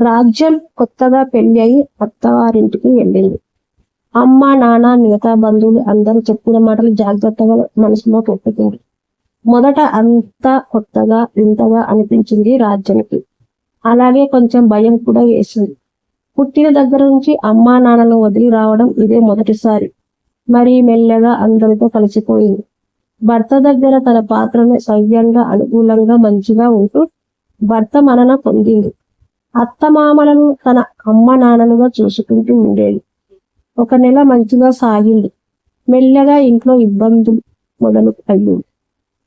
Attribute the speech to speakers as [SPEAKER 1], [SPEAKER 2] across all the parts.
[SPEAKER 1] రాజ్యం కొత్తగా పెళ్ళి అయి అత్తవారింటికి వెళ్ళింది. అమ్మ నాన్న మిగతా బంధువులు అందరూ చెప్పిన మాటలు జాగ్రత్తగా మనసులో పెట్టుకుంది మొదట అంతా కొత్తగా వింతగా అనిపించింది రాజ్యానికి. అలాగే కొంచెం భయం కూడా వేసింది. పుట్టిన దగ్గర నుంచి అమ్మా నాన్నను వదిలి రావడం ఇదే మొదటిసారి. మరి మెల్లగా అందరితో కలిసిపోయింది. భర్త దగ్గర తన పాత్రను సవ్యంగా అనుకూలంగా మంచిగా ఉంటూ భర్త మనన పొందింది. అత్తమామలను తన అమ్మ నాన్నలుగా చూసుకుంటూ ఉండేది. ఒక నెల మంచిగా సాగింది. మెల్లగా ఇంట్లో ఇబ్బందులు మొదలు అయ్యింది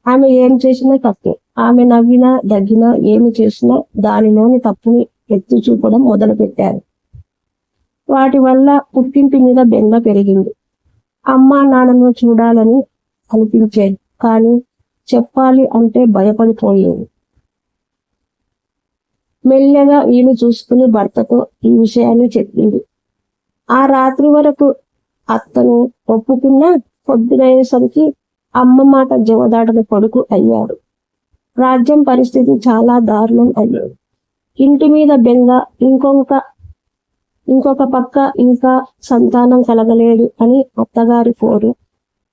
[SPEAKER 1] ఆమె ఏం చేసినా తప్పే. ఆమె నవ్వినా దగ్గినా ఏమి చేసినా దానిలోని తప్పుని ఎత్తి చూపడం మొదలు పెట్టారు వాటి వల్ల పుట్టింటి మీద బెంగ పెరిగింది. అమ్మా నాన్నను చూడాలని అనిపించేది. కానీ చెప్పాలి అంటే భయపడిపోయేది. మెల్లగా వీలు చూసుకుని భర్తతో ఈ విషయాన్ని చెప్పింది. ఆ రాత్రి వరకు అత్తను ఒప్పుకున్నా పొద్దునయ్యేసరికి అమ్మ మాట జవదాటని కొడుకు అయ్యాడు. రాజ్యం పరిస్థితి చాలా దారుణం అయ్యేది ఇంటి మీద బెంగ ఇంకొక ఇంకొక పక్క ఇంకా సంతానం కలగలేదు అని అత్తగారి పోరు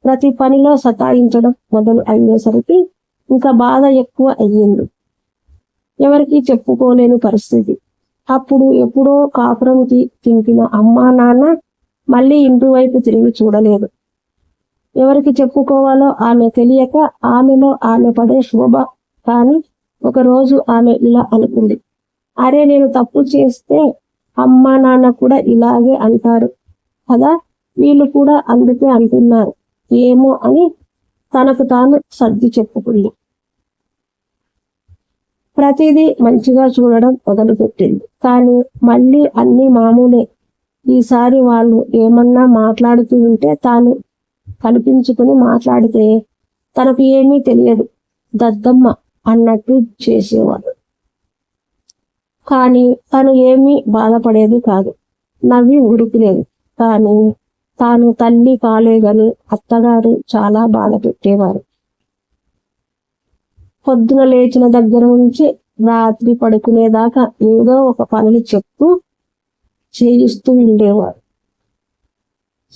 [SPEAKER 1] ప్రతి పనిలో సతాయించడం మొదలు అయ్యేసరికి ఇంకా బాధ ఎక్కువ అయ్యింది. ఎవరికి చెప్పుకోలేని పరిస్థితి. అప్పుడు ఎప్పుడో కాపురం తింపిన అమ్మా నాన్న మళ్ళీ ఇంటి వైపు తిరిగి చూడలేదు. ఎవరికి చెప్పుకోవాలో ఆమె తెలియక ఆమెలో ఆమె పడే శోభ కానీ ఒకరోజు ఆమె ఇలా అనుకుంది. అరే నేను తప్పు చేస్తే అమ్మా నాన్న కూడా ఇలాగే అంటారు. కదా వీళ్ళు కూడా అందుకే అంటున్నారు. ఏమో అని తనకు తాను సర్ది చెప్పుకుంది. ప్రతిదీ మంచిగా చూడడం మొదలుపెట్టింది. కానీ మళ్ళీ అన్ని మామూలే. ఈసారి వాళ్ళు ఏమన్నా మాట్లాడుతూ ఉంటే తాను కల్పించుకుని మాట్లాడితే తనకు ఏమీ తెలియదు. దద్దమ్మ అన్నట్టు చేసేవాడు. కానీ తను ఏమీ బాధపడేది కాదు. నవ్వి ఉరికిలేదు కానీ తాను తల్లి కాలేదని అత్తగారు చాలా బాధ పెట్టేవారు. పొద్దున లేచిన దగ్గర నుంచి రాత్రి పడుకునేదాకా ఏదో ఒక పనులు చెప్తూ చేయిస్తూ ఉండేవారు.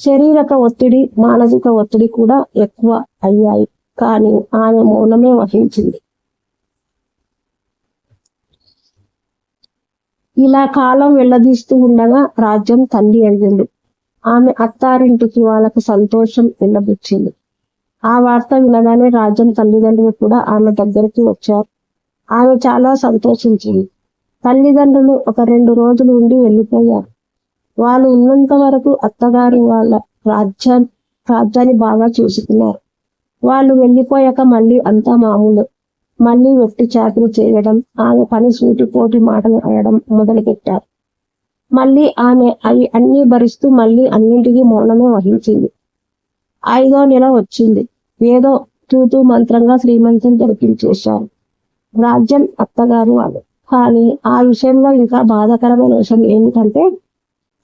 [SPEAKER 1] శరీరక ఒత్తిడి మానసిక ఒత్తిడి కూడా ఎక్కువ అయ్యాయి. కానీ ఆమె మౌనమే వహించింది. ఇలా కాలం వెళ్ళదీస్తూ ఉండగా రాజ్యం తల్లి అడిగింది ఆమె అత్తారింటికి వాళ్ళకు సంతోషం వెళ్ళబుచ్చింది ఆ వార్త వినగానే రాజ్యం తల్లిదండ్రులు కూడా ఆమె దగ్గరికి వచ్చారు. ఆమె చాలా సంతోషించింది. తల్లిదండ్రులు ఒక రెండు రోజులు ఉండి వెళ్ళిపోయారు. వాళ్ళు ఉన్నంత వరకు అత్తగారు వాళ్ళ రాజ్యా రాజ్యాన్ని బాగా చూసుకున్నారు. వాళ్ళు వెళ్ళిపోయాక మళ్ళీ అంతా మామూలు. మళ్ళీ వెట్టి చాకరీ చేయడం ఆమె పని సూటిపోటి మాటలు అనడం మొదలుపెట్టారు. మళ్ళీ ఆమె అవి అన్నీ భరిస్తూ మళ్ళీ అన్నింటికీ మౌనమే వహించింది. ఐదో నెల వచ్చింది. ఏదో తూతూ మంత్రంగా శ్రీమంతం జరిపించేశారు. రాజ్యం అత్తగారు వాళ్ళు. కానీ ఆ విషయంలో ఇంకా బాధాకరమైన విషయం ఏమిటంటే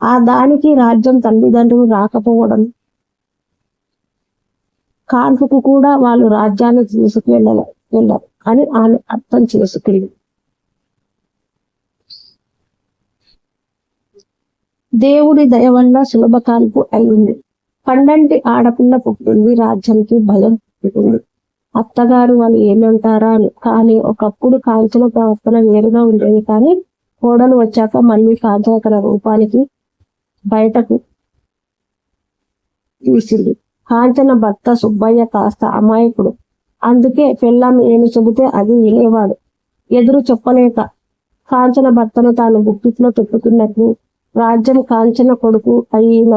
[SPEAKER 1] ఆ దానికి రాజ్యం తల్లిదండ్రులు రాకపోవడం. కాన్పుకు కూడా వాళ్ళు రాజ్యాన్ని తీసుకువెళ్ళలే వెళ్ళరు. అని ఆమె అర్థం చేసుకుంది. దేవుడి దయ వల్ల సులభ కాన్పు అయింది. పండంటి ఆడపిల్ల పుట్టింది రాజ్యానికి భయం పుట్టింది. అత్తగారు వాళ్ళు ఏమంటారా అని కానీ ఒకప్పుడు కాంచన ప్రవర్తన వేరుగా ఉండేది కానీ కోడలు వచ్చాక మళ్ళీ కాంచన తన రూపానికి బయటకు తీసింది కాంచన భర్త సుబ్బయ్య కాస్త అమాయకుడు. అందుకే పెళ్ళాం ఏమి చెబితే అది వినేవాడు. ఎదురు చెప్పలేక కాంచన భర్తను తాను గుప్పిట్లో పెట్టుకున్నట్లు రాజ్యం కాంచన కొడుకు అయిన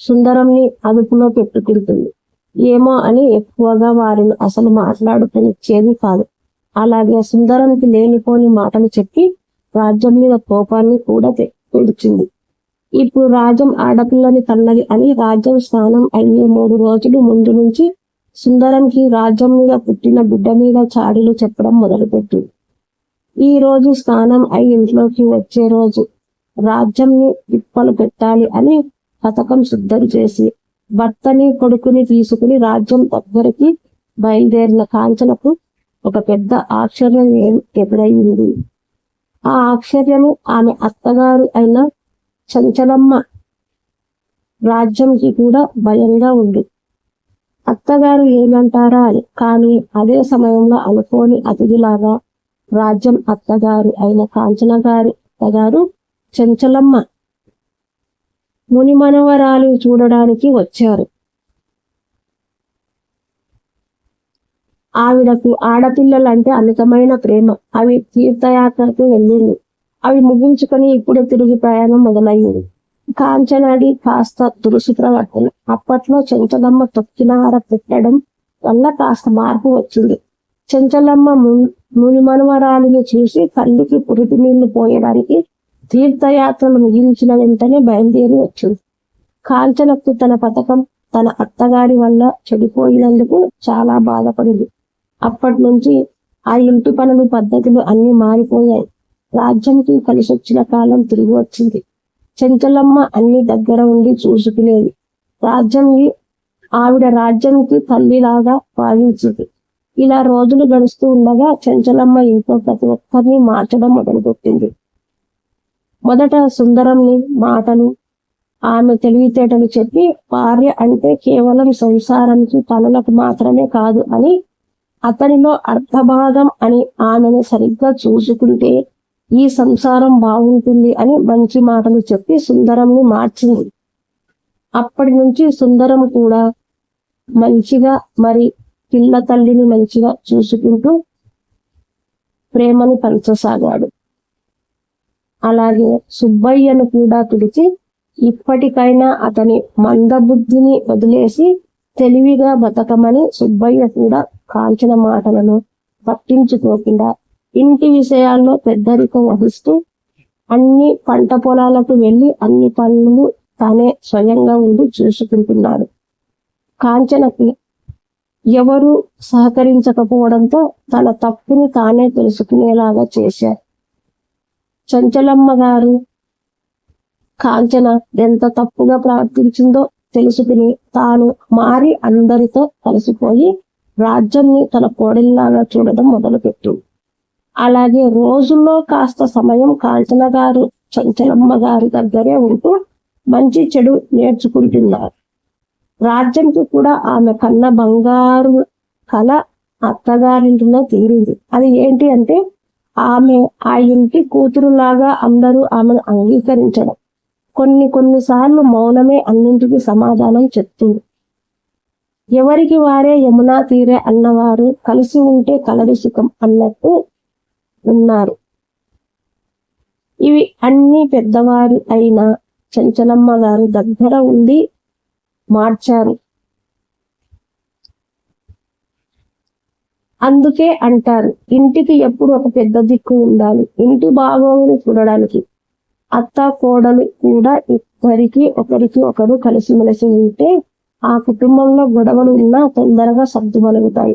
[SPEAKER 1] సుందరంని అదుపులో పెట్టుకుంటుంది ఏమో అని ఎక్కువగా వారిని అసలు మాట్లాడుకునిచ్చేది కాదు. అలాగే సుందరంకి లేనిపోని మాటలు చెప్పి రాజ్యం మీద కోపాన్ని కూడా తె- ఇప్పుడు రాజ్యం ఆడపిల్లని కన్నది అని రాజ్యం స్నానం అయ్యే మూడు రోజులు ముందు నుంచి సుందరంకి రాజ్యం మీద పుట్టిన బిడ్డ మీద చాడీలు చెప్పడం మొదలుపెట్టింది. ఈ రోజు స్నానం అయి ఇంట్లోకి వచ్చే రోజు రాజ్యంని తిప్పలు పెట్టాలి అని పథకం సిద్ధం చేసి భర్తని కొడుకుని తీసుకుని రాజ్యం దగ్గరికి బయలుదేరిన కాంచనకు ఒక పెద్ద ఆశ్చర్యం ఏ- ఎదురయ్యింది ఆ ఆశ్చర్యము ఆమె అత్తగారు అయిన చంచలమ్మ రాజ్యంకి కూడా భయంగా ఉంది. అత్తగారు ఏమంటారా అని కానీ అదే సమయంలో అనుకోని అతిథిలాగా రాజ్యం అత్తగారు అయిన కాంచన గారి అత్తగారు చెంచలమ్మ ముని మనవరాలు చూడడానికి వచ్చారు. ఆవిడకు ఆడపిల్లలంటే అమితమైన ప్రేమ. అవి తీర్థయాత్రకు వెళ్ళింది. అవి ముగించుకొని ఇప్పుడే తిరిగి ప్రయాణం మొదలయ్యింది కాంచనాడి కాస్త దురుసు ప్రవర్తన. అప్పట్లో చెంచలమ్మ తొక్కినార పెట్టడం వల్ల కాస్త మార్పు వచ్చింది. చెంచలమ్మ ముని మనవరాలిని చూసి కళ్ళుకి పురిటి నీళ్ళు పోయడానికి తీర్థయాత్రలు ముగించిన వెంటనే బయలుదేరి వచ్చింది. కాంచనకు తన పథకం తన అత్తగారి వల్ల చెడిపోయినందుకు చాలా బాధపడింది. అప్పటి నుంచి ఆ ఇంటి పనులు పద్ధతులు అన్ని మారిపోయాయి. రాజ్యంకి కలిసొచ్చిన కాలం తిరిగి వచ్చింది. చెంచలమ్మ అన్ని దగ్గర ఉండి చూసుకునేది. రాజ్యంకి ఆవిడ రాజ్యంకి తల్లిలాగా భావించింది. ఇలా రోజులు గడుస్తూ ఉండగా చెంచలమ్మ ఇంట్లో ప్రతి ఒక్కరిని మార్చడం మొదలుపెట్టింది. మొదట సుందరంని మాటలు ఆమె తెలివితేటలు చెప్పి భార్య అంటే కేవలం సంసారానికి పనులకు మాత్రమే కాదు అని అతనిలో అర్థభాగం అని ఆమెను సరిగ్గా చూసుకుంటే ఈ సంసారం బాగుంటుంది అని మంచి మాటలు చెప్పి సుందరంని మార్చింది. అప్పటి నుంచి సుందరం కూడా మంచిగా మరి పిల్ల తల్లిని మంచిగా చూసుకుంటూ ప్రేమను పంచసాగాడు. అలాగే సుబ్బయ్యను కూడా పిలిచి ఇప్పటికైనా అతని మందబుద్ధిని వదిలేసి తెలివిగా బతకమని సుబ్బయ్య కూడా కాల్చిన మాటలను పట్టించుకోకుండా ఇంటి విషయాల్లో పెద్దరికం వహిస్తూ అన్ని పంట పొలాలకు వెళ్ళి అన్ని పనులు తానే స్వయంగా ఉండి చూసుకుంటున్నాడు. కాంచనకి ఎవరు సహకరించకపోవడంతో తన తప్పుని తానే తెలుసుకునేలాగా చేశారు. చంచలమ్మ గారు కాంచన ఎంత తప్పుగా ప్రవర్తించిందో తెలుసుకుని తాను మారి అందరితో కలిసిపోయి రాజ్యాన్ని తన కోడలిలాగా చూడడం మొదలుపెట్టింది అలాగే రోజుల్లో కాస్త సమయం కాంచన గారు చంచలమ్మ గారి దగ్గరే ఉంటూ మంచి చెడు నేర్చుకుంటున్నారు. రాజ్యంకి కూడా ఆమె కన్న బంగారు కళ అత్తగారింటిలో తీరింది. అది ఏంటి అంటే ఆమె ఆ ఇంటి కూతురులాగా అందరూ ఆమెను అంగీకరించడం. కొన్ని కొన్నిసార్లు మౌనమే అన్నింటికి సమాధానం చెప్తుంది. ఎవరికి వారే యమునా తీరే అన్నవారు కలిసి ఉంటే కలడి సుఖం అన్నట్టు ఉన్నారు. ఇవి అన్ని పెద్దవారు అయిన చెంచలమ్మ గారు దగ్గర ఉండి మార్చారు. అందుకే అంటారు ఇంటికి ఎప్పుడు ఒక పెద్ద దిక్కు ఉండాలి. ఇంటి బాగోగులు చూడడానికి అత్త కోడలు కూడా ఇద్దరికి ఒకరికి ఒకరు కలిసిమెలిసి ఉంటే ఆ కుటుంబంలో గొడవలు ఉన్నా తొందరగా సర్దుమలుగుతాయి